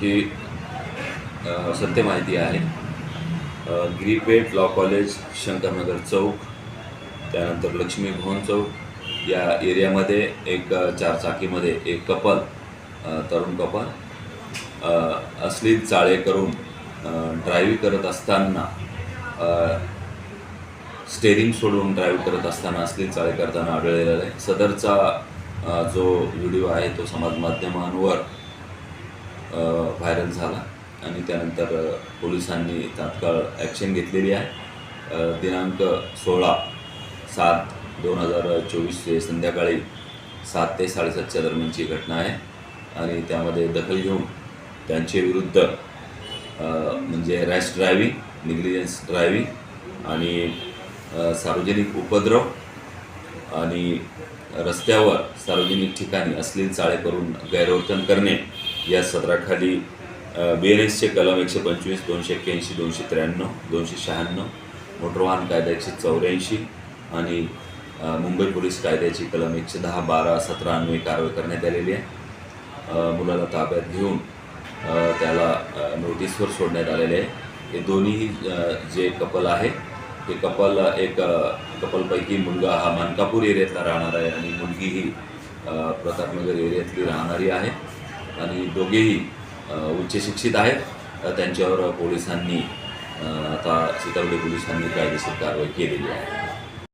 ही सत्य माहिती आहे. ग्रीपेट लॉ कॉलेज शंकरनगर चौक त्यानंतर लक्ष्मी भवन चौक या एरियामध्ये एक चारचाकीमध्ये एक कपल तरुण कपल असली चाळे करून ड्रायव्ह करत असताना स्टेरिंग सोडून ड्राईव्ह करत असताना असली चाळे करताना आढळलेला आहे. सदरचा जो व्हिडिओ आहे तो समाज माध्यमांवर व्हायरल झाला. आणि त्यानंतर पोलिसांनी तात्काळ ॲक्शन घेतलेली आहे. दिनांक सोळा सात दोन हजार चोवीस ते संध्याकाळी सात ते साडेसातच्या दरम्यानची घटना आहे. आणि त्यामध्ये दखल घेऊन त्यांचे विरुद्ध म्हणजे रॅश ड्रायव्हिंग निग्लिजन्स ड्रायव्हिंग आणि सार्वजनिक उपद्रव आणि रस्त्यावर सार्वजनिक ठिकाणी अश्लील चाळे करून गैरवर्तन करणे या सदराखाली बी एन एसचे कलम एकशे पंचवीस दोनशे एक्क्याऐंशी दोनशे त्र्याण्णव दोनशे शहाण्णव मोटर वाहन कायदा एकशे चौऱ्याऐंशी आणि मुंबई पोलीस कायद्याची कलम एकशे दहा बारा सतरा अन्वये कारवाई करण्यात आलेली आहे. मुलाला ताब्यात घेऊन त्याला नोटीसवर सोडण्यात आलेले आहे. हे दोन्ही जे कपल आहे हे कपल एक कपलपैकी मुलगा हा मानकापूर एरियातला राहणार आहे आणि मुलगी ही प्रतापनगर एरियातली राहणारी आहे. आणि दोघेही उच्चशिक्षित उच्च शिक्षित आहेत. त्यांच्यावर पोलिसांनी आता सीतावडी पोलिसांनी कायदेशीर कारवाई केलेली आहे.